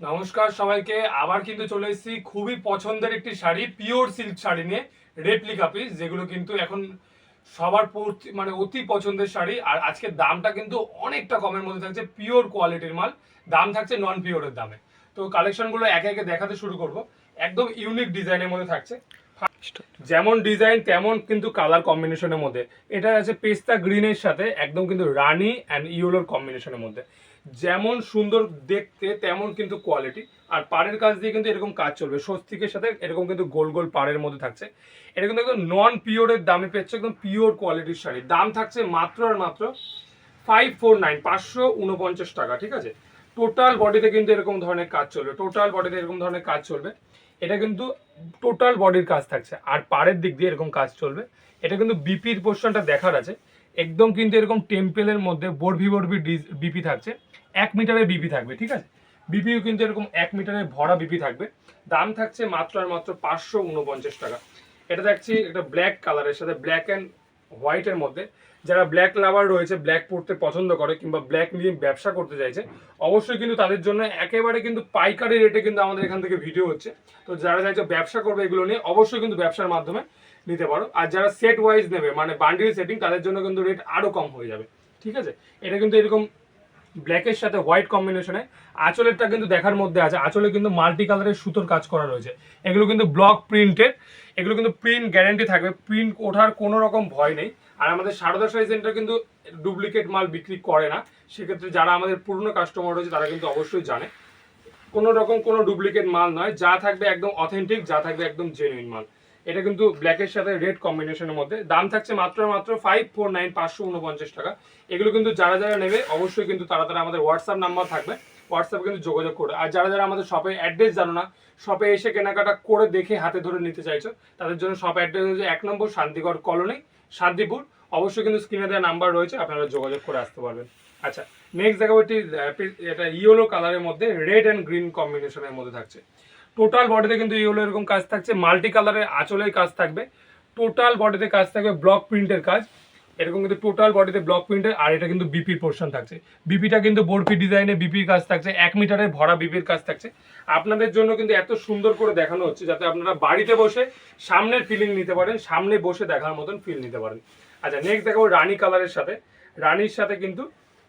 নমস্কার সবাইকে, আবার কিন্তু চলে এসেছি খুবই পছন্দের একটি শাড়ি পিওর সিল্ক শাড়ি নিয়ে রেপ্লিকা পিস যেগুলো কিন্তু এখন সবার মানে অতি পছন্দের শাড়ি। আর আজকে দামটা কিন্তু অনেকটা কমের মধ্যে থাকছে পিওর কোয়ালিটির মাল। দাম থাকছে নন পিওরের দামে। তো কালেকশনগুলো একে একে দেখাতে শুরু করব। একদম ইউনিক ডিজাইনের মধ্যে থাকছে। যেমন ডিজাইন তেমন কিন্তু কালার কম্বিনেশনের মধ্যে। এটা আছে পেস্তা গ্রিনের সাথে, একদম কিন্তু রানি অ্যান্ড ইয়েলোর কম্বিনেশনের মধ্যে। যেমন সুন্দর দেখতে, তেমন কিন্তু কোয়ালিটি আর পাড়ের কাজ দিয়ে কিন্তু এরকম কাজ চলবে। স্বস্তিকের সাথে এরকম কিন্তু গোল গোল পাড়ের মধ্যে থাকছে। এটা কিন্তু একদম নন পিওরের দামে পেয়েছে একদম পিওর কোয়ালিটির শাড়ি। দাম থাকছে মাত্র আর মাত্র ফাইভ ফোর নাইন পাঁচশো উনপঞ্চাশ টাকা, ঠিক আছে? টোটাল বডিতে কিন্তু এরকম ধরনের কাজ চলবে। টোটাল বডিতে এরকম ধরনের কাজ চলবে। এটা কিন্তু টোটাল বডির কাজ থাকছে। আর পাড়ের দিক দিয়ে এরকম কাজ চলবে। এটা কিন্তু বিপির পোর্শনটা দেখার আছে। একদম কিন্তু এরকম টেম্পেলের মধ্যে বরভি বরভি বিপি থাকছে। এক মিটারের বিপি থাকবে, ঠিক আছে? বিপিও কিন্তু এরকম এক মিটারের ভরা বিপি থাকবে। দাম থাকছে মাত্র আর মাত্র পাঁচশো উনপঞ্চাশ টাকা। এটা দেখছি একটা ব্ল্যাক কালারের সাথে ব্ল্যাক অ্যান্ড হোয়াইটের মধ্যে। যারা ব্ল্যাক লাভার রয়েছে ব্ল্যাক পড়তে পছন্দ করে কিংবা ব্ল্যাক নিয়ে ব্যবসা করতে চাইছে, অবশ্যই কিন্তু তাদের জন্য একেবারে কিন্তু পাইকারি রেটে কিন্তু আমাদের এখান থেকে ভিডিও হচ্ছে। তো যারা চাইছে ব্যবসা করবে এগুলো নিয়ে, অবশ্যই কিন্তু ব্যবসার মাধ্যমে নিতে পারো। আর যারা সেট ওয়াইজ নেবে মানে বান্ডিল সেটিং তাদের জন্য কিন্তু রেট আরও কম হয়ে যাবে। ঠিক আছে? এটা কিন্তু এরকম ব্ল্যাকের সাথে হোয়াইট কম্বিনেশনে আঁচলেরটা কিন্তু দেখার মধ্যে আছে। আঁচলে কিন্তু মাল্টি কালারের সুতোর কাজ করা রয়েছে। এগুলো কিন্তু ব্লক প্রিন্টেড এগুলো কিন্তু প্রিন্ট গ্যারান্টি থাকবে। প্রিন্ট ওঠার কোনো রকম ভয় নেই। আর আমাদের সারদা শাড়ি কিন্তু ডুপ্লিকেট মাল বিক্রি করে না। সেক্ষেত্রে যারা আমাদের পুরনো কাস্টমার রয়েছে, তারা কিন্তু অবশ্যই জানে। কোনো রকম কোনো ডুপ্লিকেট মাল নয়। যা থাকবে একদম অথেন্টিক যা থাকবে একদম জেনুইন মাল। এটা কিন্তু ব্ল্যাকের সাথে রেড কম্বিনেশনের মধ্যে। দাম থাকছে মাত্র মাত্র ফাইভ ফোর নাইন পাঁচশো উনপঞ্চাশ টাকা। এগুলো কিন্তু যারা যারা নেবে, অবশ্যই কিন্তু তারা তারা আমাদের হোয়াটসঅ্যাপ নাম্বার থাকবে। হোয়াটসঅ্যাপে কিন্তু যোগাযোগ করে। আর যারা যারা আমাদের শপে অ্যাড্রেস জানো না শপে এসে কেনাকাটা করে দেখে হাতে ধরে নিতে চাইছো, তাদের জন্য শপ অ্যাড্রেস হচ্ছে এক নম্বর শান্তিগড় কলোনি শান্তিপুর। অবশ্যই কিন্তু স্ক্রিনে দেওয়া নাম্বার রয়েছে, আপনারা যোগাযোগ করে আসতে পারবেন। আচ্ছা নেক্সট দেখাবো একটি এটা ইয়েলো কালারের মধ্যে রেড অ্যান্ড গ্রিন কম্বিনেশনের মধ্যে থাকছে। টোটাল বডিতে কিন্তু ইয়েলো এরকম কাজ থাকছে মাল্টি কালারের আঁচলের কাজ থাকবে। টোটাল বডিতে কাজ থাকবে ব্লক প্রিন্টের কাজ। এরকম কিন্তু টোটাল বডিতে ব্লক প্রিন্টের আর এটা কিন্তু বিপির পোর্শন থাকছে। বিপিটা কিন্তু বরফি ডিজাইনে বিপির কাজ থাকছে, এক মিটারের ভরা বিপির কাজ থাকছে। আপনাদের জন্য কিন্তু এত সুন্দর করে দেখানো হচ্ছে, যাতে আপনারা বাড়িতে বসে সামনের ফিলিং নিতে পারেন, সামনে বসে দেখার মতন ফিল নিতে পারেন। আচ্ছা নেক্সট দেখাবো রানী কালারের সাথে। রানীর সাথে কিন্তু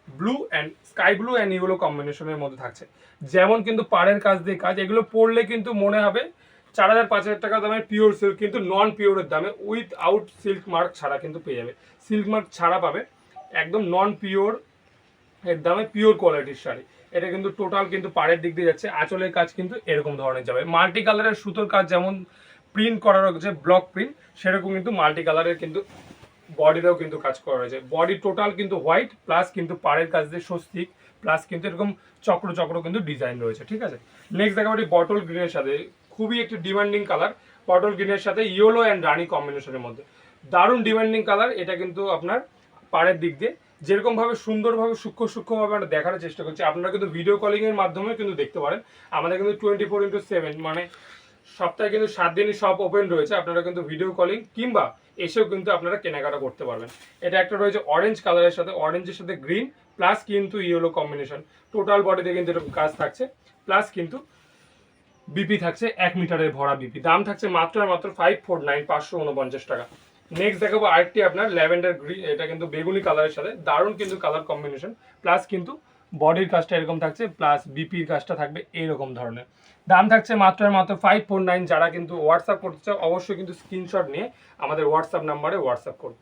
blue and sky blue and yellow কম্বিনেশনের মধ্যে থাকছে। যেমন কিন্তু পাড়ের কাজ দিয়ে কাজ, এগুলো পড়লে কিন্তু মনে হবে চার হাজার পাঁচ হাজার টাকা দামের পিওর সিল্ক কিন্তু নন পিওরের দামে উইথ আউট সিল্ক মার্ক ছাড়া কিন্তু পেয়ে যাবে। সিল্ক মার্ক ছাড়া পাবে, একদম নন পিওর এর দামে পিওর কোয়ালিটির শাড়ি। এটা কিন্তু টোটাল কিন্তু পাড়ের দিক দিয়ে যাচ্ছে, আঁচলের কাজ কিন্তু এরকম ধরনের যাবে। মাল্টি কালারের সুতোর কাজ যেমন প্রিন্ট করা রয়েছে ব্লক প্রিন্ট সেরকম কিন্তু মাল্টি কালারের কিন্তু বডিতেও কিন্তু কাজ করা রয়েছে। বডি টোটাল কিন্তু হোয়াইট, প্লাস কিন্তু পাড়ের কাজ দিয়ে স্বস্তিক, প্লাস কিন্তু এরকম চক্র চক্র কিন্তু ডিজাইন রয়েছে, ঠিক আছে? নেক্সট দেখা দেখাবো বটল গ্রিনের সাথে। খুবই একটি ডিমান্ডিং কালার। বটল গ্রিনের সাথে ইয়েলো অ্যান্ড রানি কম্বিনেশনের মধ্যে। দারুণ ডিমান্ডিং কালার। এটা কিন্তু আপনার পাড়ের দিক দিয়ে। যেরকম ভাবে সুন্দরভাবে, সূক্ষ্ম সূক্ষ্মভাবে আমরা দেখার চেষ্টা করছি। আপনারা কিন্তু ভিডিও কলিং এর মাধ্যমে কিন্তু দেখতে পারেন। আমাদের কিন্তু টোয়েন্টি ফোর ইন্টু সেভেন মানে সপ্তাহে কিন্তু সাত দিনই সব ওপেন রয়েছে, আপনারা কিন্তু ভিডিও কলিং কিংবা এসেও কিন্তু আপনারা কেনাকাটা করতে পারবেন। এটা একটা রয়েছে অরেঞ্জ কালারের সাথে অরেঞ্জের সাথে গ্রিন প্লাস কিন্তু ইয়েলো কম্বিনেশন টোটাল বডিতে কিন্তু এরকম কাজ থাকছে প্লাস কিন্তু বিপি থাকছে এক মিটারের ভরা বিপি দাম থাকছে মাত্র মাত্র ফাইভ ফোর নাইন পাঁচশো উনপঞ্চাশ টাকা। নেক্সট দেখাবো আরেকটি আপনার ল্যাভেন্ডার গ্রিন এটা কিন্তু বেগুনি কালারের সাথে, দারুণ কিন্তু কালার কম্বিনেশন প্লাস কিন্তু বডির কাজটা এরকম থাকছে প্লাস বিপির কাজটা থাকবে এরকম ধরনের। দাম থাকছে মাত্র মাত্র ফাইভ ফোর নাইন যারা কিন্তু হোয়াটসঅ্যাপ করতে চাও, অবশ্যই কিন্তু স্ক্রিনশট নিয়ে আমাদের হোয়াটসঅ্যাপ নাম্বারে হোয়াটসঅ্যাপ করুন